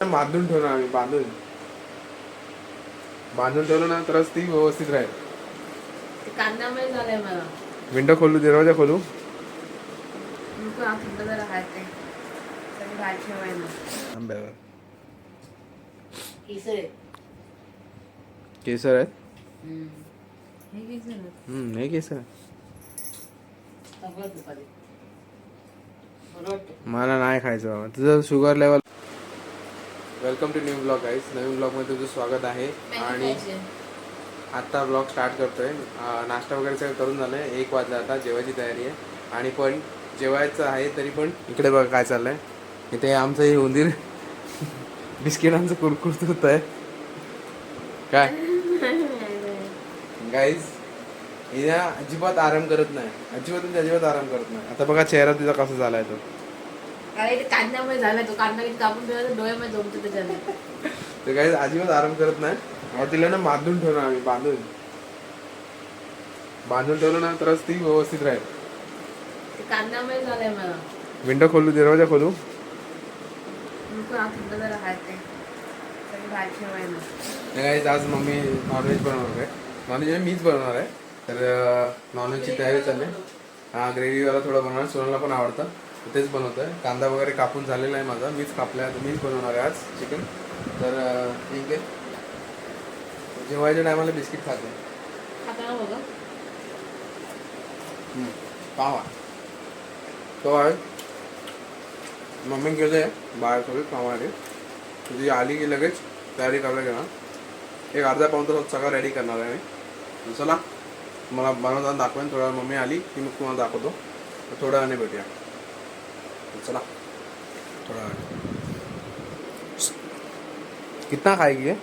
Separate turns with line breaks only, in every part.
बांधून ठेवणार आम्ही बांधून. बांधून ठेवलं ना तरच ती व्यवस्थित राहील.
झालंय मला.
विंडो खोलू दरवाजा खोलू?
नको हा थंड जरा हात ते सगळी बाहेर ठेवायला
आंब्यावर.
केसर आहे
केसर आहेत?
हे केसर आहे.
हम्म, हे केसर आहे.
सगळं दुपारी. बरं वाटतं
मला नाही खायचं बाबा. तुझं sugar level welcome to new blog guys नवीन ब्लॉगमध्ये तुझं स्वागत आहे. आणि आता ब्लॉग स्टार्ट करतोय. अं, नाश्ता वगैरे सगळं करून झालंय. एक वाजला आता जेवायची तयारी आहे. आणि पण जेवायचं आहे तरी पण इकडे बघा काय चाललंय. इथे आमचं हे उंदीर बिस्किटांचं कुरकुरत होत आहे काय? गाईज हिला अजिबात आराम करत नाही. अजिबात म्हणजे अजिबात आराम करत नाही. आता बघा चेहरा तिचा कसा झालाय तो.
ते कांद्यामुळे झालाय तो कांदा किती कापून ठेवला तर डोळ्यामध्ये जमतो त्याच्याने.
तर काही अजिबात आराम करत नाही. तिला ना बांधून ठेवणार आम्ही बांधून. बांधून ठेवलं ना तरच ती व्यवस्थित राहील.
ते कांद्यामुळे झालंय मला.
विंडो खोलू दरवाजा खोलू? आज मम्मी नॉनव्हेज बनवणार आहे. नॉनव्हेज मीच बनवणार आहे. तर नॉनव्हेजची तयारी चालली. हा ग्रेव्हीवाला थोडं बनवणार सोनाला पण आवडतं. तर तेच बनवतोय. कांदा वगैरे कापून झालेला आहे माझा. मीच कापला आहे मीच बनवणार आहे आज चिकन तर ठीक आहे. जेवायच्या टायमाला बिस्किट खाते. पावा. तो आहे. मम्मी गेले बाहेर थोडी पावाने तुझी आली की लगेच तयारी करायला घेणार. एक अर्धा पाऊन तास सगळं रेडी करणार आहे मी. चला. मला बनवताना दाखवेन. थोडा मम्मी आली की मग तुम्हाला दाखवतो. तर थोड्या वेळाने भेटूया. चला. थोडा कितना खाएगी ये?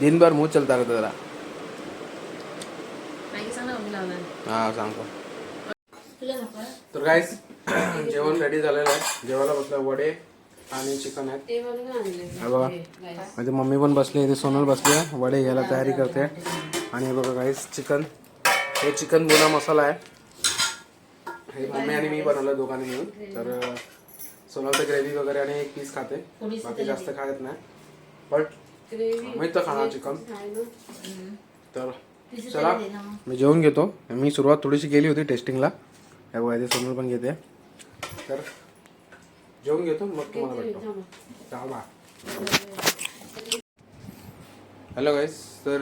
दिन भर मुंह चलता रहता जरा। हा सांगतो तर गाईस जेवण रेडी झालेलं आहे. जेवायला बसलं वडे आणि चिकन आहेत.
ते बघ
हा माझी मम्मी पण बसली इथे सोनल बसली आहे. वडे घ्यायला तयारी करते. आणि हे बघा गाईस चिकन हे चिकन बुना मसाला आहे. हे मम्मी आणि मी बनवलं दोघांनी मिळून. तर सोनल तर ग्रेव्ही वगैरे आणि एक पीस खाते. बाकी जास्त खात नाही. बट
ग्रेव्ही
मी तर खाणार चिकन तर चला. मी जेवून घेतो. मी सुरुवात थोडीशी केली होती टेस्टिंगला. हे बघा इथे सोनल पण घेते. तर जेवून घेतो मग तुम्हाला भेटतो. चला हॅलो गाईस तर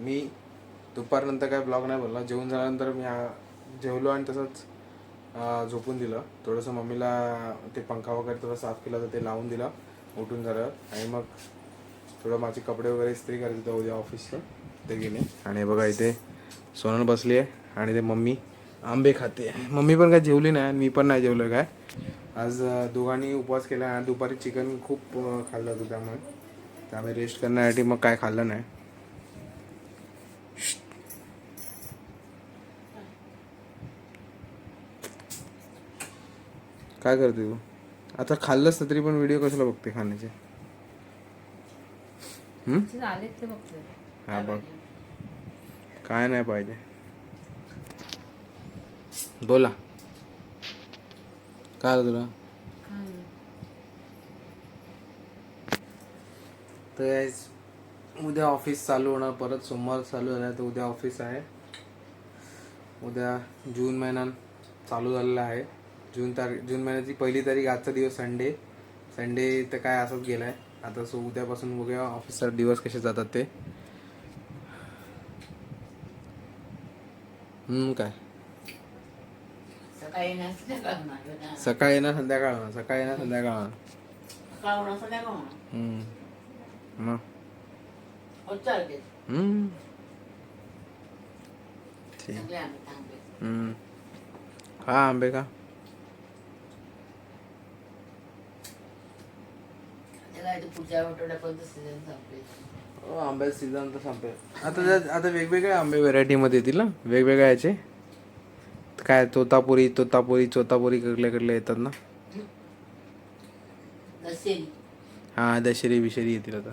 मी दुपारनंतर काय ब्लॉग नाही बोलला जेवून झाल्यानंतर मी जेवलो आणि तसंच झोपून दिलं. थोडंसं मम्मीला ते पंखा वगैरे थोडं साफ केला तर ते लावून दिलं उठून झालं. आणि मग थोडं माझे कपडे वगैरे इस्त्री करायचं होतं उद्या ऑफिसचं ते गेले आणि बघा इथे सोनल बसली आहे आणि ते मम्मी आंबे खाते मम्मी पण काय जेवली नाही आणि मी पण नाही जेवलं काय. आज दोघांनी उपवास केला आणि दुपारी चिकन खूप खाल्लं होतं त्यामुळे. त्यामुळे रेस्ट करण्यासाठी मग काय खाल्लं नाही. काय करते तू? आता खाल्लंस तर पण व्हिडिओ कशाला बघते खाण्याचे? हा बघ. काय नाही पाहिजे. बोला. काय तुला? तर उद्या ऑफिस चालू होणार. परत सोमवार चालू झाला तर उद्या ऑफिस आहे. उद्या जून महिना चालू झालेला आहे. जून तारीख जून महिन्याची पहिली तारीख आजचा दिवस संडे संडे तर काय असंच गेलाय. आता सो उद्यापासून बघूया ऑफिसचा दिवस कसे जातात ते. हम्म काय?
सकाळी येणार संध्याकाळ होणार
सकाळी येणार संध्याकाळ होणार सकाळी येणार संध्याकाळ होणार
सकाळ होणार संध्याकाळ होणार
हम्म. मग
होत चालते
हम्म. ठीक
चांगले आम्ही चांगले
हम्म. खा आंबे का
त्याला इथे पुढच्या आठवड्यापर्यंत सीझन संपले.
हो आंब्याचं सीझन तर संपेल. आता त्यात- आता वेगवेगळे आंबे व्हेरायटीमध्ये येतील ना? वेगवेगळ्या याचे? काय तोतापुरी तोतापुरी चोतापुरी कडले कडले येतात ना?
नसेल
हा दशेरी बिशेरी येतील आता.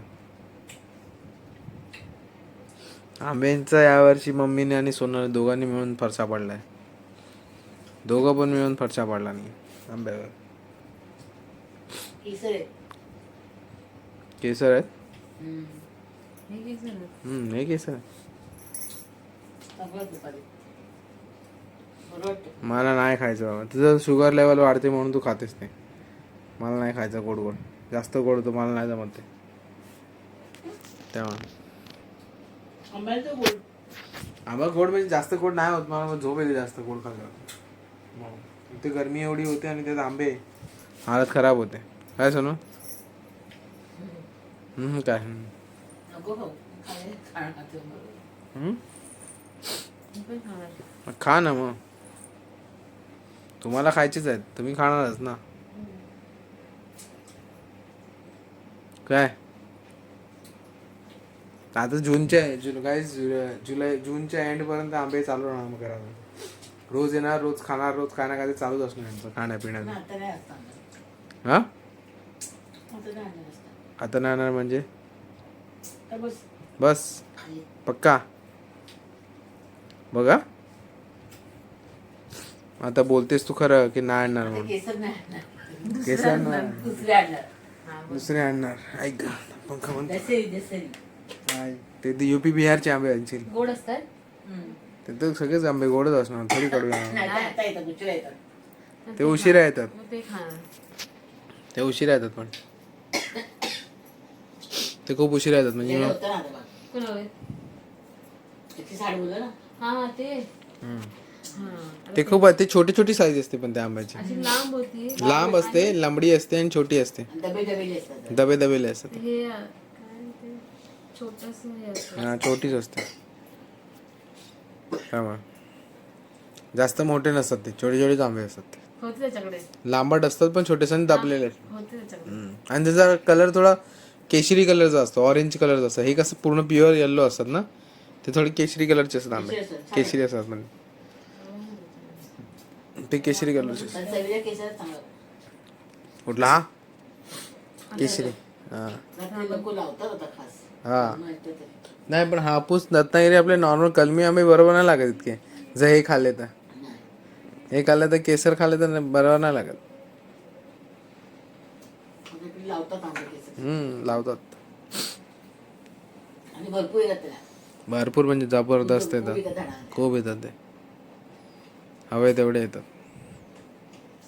आंब्यांचा यावर्षी मम्मीने आणि सोनाने दोघांनी मिळून फरसा पडलाय. दोघं पण मिळून फरसा पडला नाही आंब्यावर.
केसर. आहे
केसर आहेत?
हम्म.
हे
हे केसर आहे. मला नाही खायचं बाबा. तुझं शुगर लेवल वाढते म्हणून तू खातेस नाही मला नाही खायचं गोड गोड. जास्त गोड तर मला नाही जमत ते. त्यामुळे
आंब्याचं गोड.
म्हणजे जास्त गोड नाही होत. मला मग झोप येते जास्त गोड खाल्ल्यावर. मग. इथे गरमी एवढी होते आणि त्यात आंबे हालत खराब होते. काय सोनू हम्म, काय हम्म.
नको खाऊ खायला खाणार ते बरोबर.
हम्म?
मी पण खाणार.
मग खा ना मग तुम्हाला खायचीच आहेत तुम्ही खाणारच ना काय आता जूनच्या जुलै काय जुलै जूनच्या एंड पर्यंत आंबे चालू राहणार मग घरात रोज येणार रोज खाणार रोज काय ना काय चालूच असणार यांचं
पण
खाण्यापिण्याचं. हा
आता नाही
येणार म्हणजे?
बस.
पक्का? बघा. आता बोलतेस तू खरं की नाही आणणार म्हणून?
केसर आणणार. दुसरे आणणार.
ऐक पंखा म्हणतो ते युपी बिहारचे आंबे आणशील.
गोड असतात.
ते तर सगळेच आंबे गोडच असणार. थोडी कडू
ते
उशिरा येतात.
ते
उशिरा येतात पण. ते खूप उशिरा येतात म्हणजे मग-
हा हा ते.
हम्म.
हा
ते खूप ते छोटी छोटी साईज असते पण त्या आंब्याची.
अशी लांब होती.
लांब असते लांबडी असते आणि छोटी असते.
डबे डबेले असतात.
दबे दबेले असतात.
हे अ, काय ते? छोटस हे असतं.
हा छोटीच असते. त्यामुळे जास्त मोठे नसतात ते छोटे छोटेच आंबे असतात ते.
होते त्याच्याकडे.
लांबट असतात पण छोटेसे आणि दाबलेले असतात.
होते त्याच्याकडे.
हम्म. आणि त्याचा कलर थोडा केशरी कलरचा असतो ऑरेंज कलरचा असतो. हे कसं पूर्ण प्युअर येल्लो असतात ना? ते थोडे केशरी कलरचे असतात आंबे.
केशरी असतात,
म्हणजे ते केशरी कलरचे कुठला? हा. केशरी हा. हा. नाही पण हापूस रत्नागिरी आपले नॉर्मल कलमी आंबे बरोबर नाही लागत इतके. जर हे खाल्ले तर. हे खाल्लं तर केसर खाल्ले तर बरोबर नाही लागत.
लावतात आंबे केसर
हम्म लावतात.
आणि भरपूर येतात त्याला.
भरपूर म्हणजे जबरदस्त येतात.
झाडाला.
खूप येतात ते. हवे तेवढे येतात.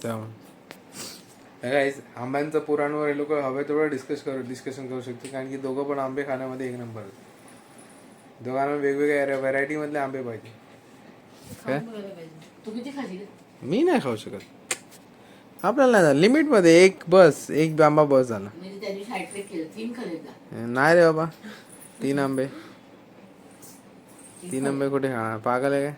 त्यामुळे. आंब्यांचं पुराणवर हे लोक हवे तेवढं डिस्कस करू डिस्कशन करू शकते कारण की दोघं पण आंबे खाण्यामध्ये एक नंबर आहेत. दोघांना वेगवेगळ्या व्हरायटी मधले आंबे पाहिजे. काय
खाऊन बघायला पाहिजे.
तू किती खाशील.
मी नाही खाऊ शकत. आपल्याला नाही लिमिटमध्ये एक बस एक आंबा बस झाला. नाही रे बाबा. तीन आंबे. तीन आंबे कुठे हा पागल आहे काय?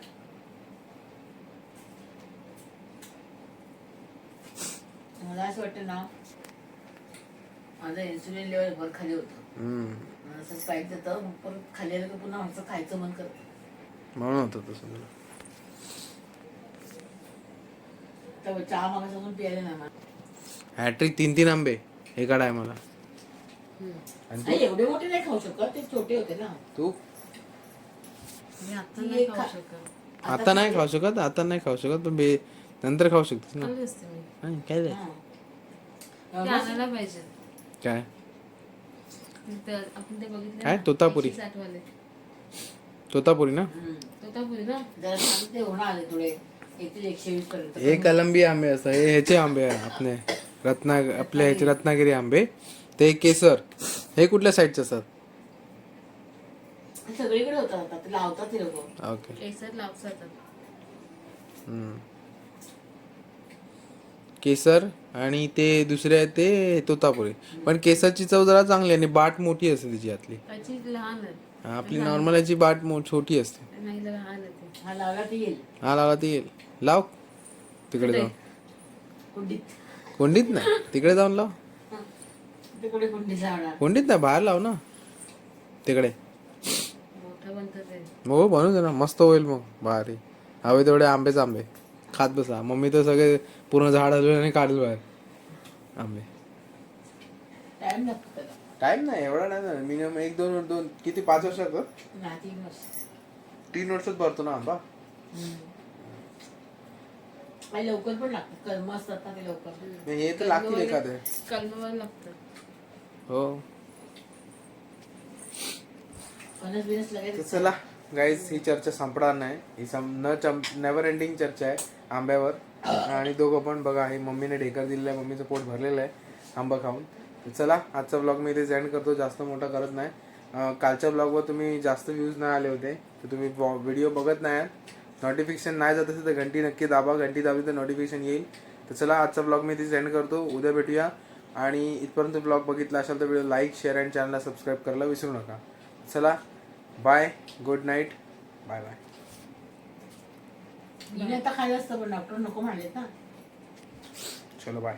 मला असं वाटतं ना माझं इन्सुलिन लेवल भर खाली होतं. असं स्पाईक जातं मग परत खाली आलं की पुन्हा खायचं मन करतं.
म्हणून होतं तसं. मला.
प्यायला नाही मला.
हॅट्रिक तीन तीन आंबे एका टायमाला आणि
नाही एवढे मोठे नाही खाऊ शकत ते छोटे होते ना.
तू?
मी आता नाही खाऊ शकत.
आता नाही खाऊ शकत आता नाही खाऊ शकत पण बे नंतर खाऊ शकतेस ना.
खाल्ली असते मी.
नाही, काय रे?
हा.
ते आणायला पाहिजे.
काय?
ते आपण ते बघितले
काय?
ना,
तोतापुरी?
160 वाले.
तोतापुरी ना?
हम्म.
तोतापुरी ना?
जरा होणार आले थोडे.
हे कलंबी आंबे असतात हे ह्याचे आंबे आहे आपले. रत्ना आपले ह्याचे रत्नागिरी आंबे. ते केसर. हे कुठल्या साईडचे असतात?
सगळीकडे होतात आता ते लावतात ते लोक.
ओके.
केसर लावतात
हम्म. केसर आणि ते दुसरे आहे ते तोतापुरी. पण केसरची चव जरा चांगली आहे आणि बाट मोठी असते तिची आतली.
लहान आहे.
आपली नॉर्मल याची बाट छोटी असते.
नाही
हा लावला ते येईल.
हा लावा ती येईल. लाव. तिकडे जाऊन.
कुंडीत.
कोंडीत नाही. तिकडे जाऊन लाव.
ते कुठे कुंडीत लावणार.
कोंडीत नाही बाहेर लाव ना. तिकडे.
मोठं बनतं ते.
हो दे ना. मस्त होईल मग भारी. हवे तेवढे आंबेच आंबे. खात बसा. मम्मी तर सगळे पूर्ण झाड हलवेल आणि काढेल बाहेर. आंबे.
टाइम लागतो त्याला.
टाइम नाही एवढा नाही ना मिनिमम एक दोन दोन किती? पाच वर्षात
वर्ष.
तीन वर्षात भरतो ना आंबा.
आणि लवकर पण लागतात कर्म असतात ना ते लवकर.
हे तर लागतील एखादे.
कलमावर लागतात.
हो.
फणस बिनस
तर
लगेच
चला गाईज ही चर्चा संपणार नाही. ही सम न चम नेवर एंडिंग चर्चा आहे आंब्यावर. आणि दोघं पण बघा हे मम्मीने ढेकर दिलेलं आहे मम्मीचं पोट भरलेलं आहे आंबा खाऊन. तर चला आजचा ब्लॉग मी इथे एंड करतो. जास्त मोठा करत नाही. कालच्या ब्लॉगवर तुम्ही जास्त व्ह्यूज नाही आले होते तर तुम्ही व्हिडिओ बघत नाही नोटिफिकेशन नाही जात असेल तर घंटी नक्की दाबा घंटी दाबली तर नोटिफिकेशन येईल. तर चला आजचा ब्लॉग मी इथे सेंड करतो. उद्या भेटूया. आणि इथपर्यंत ब्लॉग बघितला असेल तर व्हिडिओ लाईक शेअर अँड चॅनलला सबस्क्राईब करायला विसरू नका. चला bye good night bye bye
खायला असतं पण डॉक्टर नको म्हणलेत ना.
चलो बाय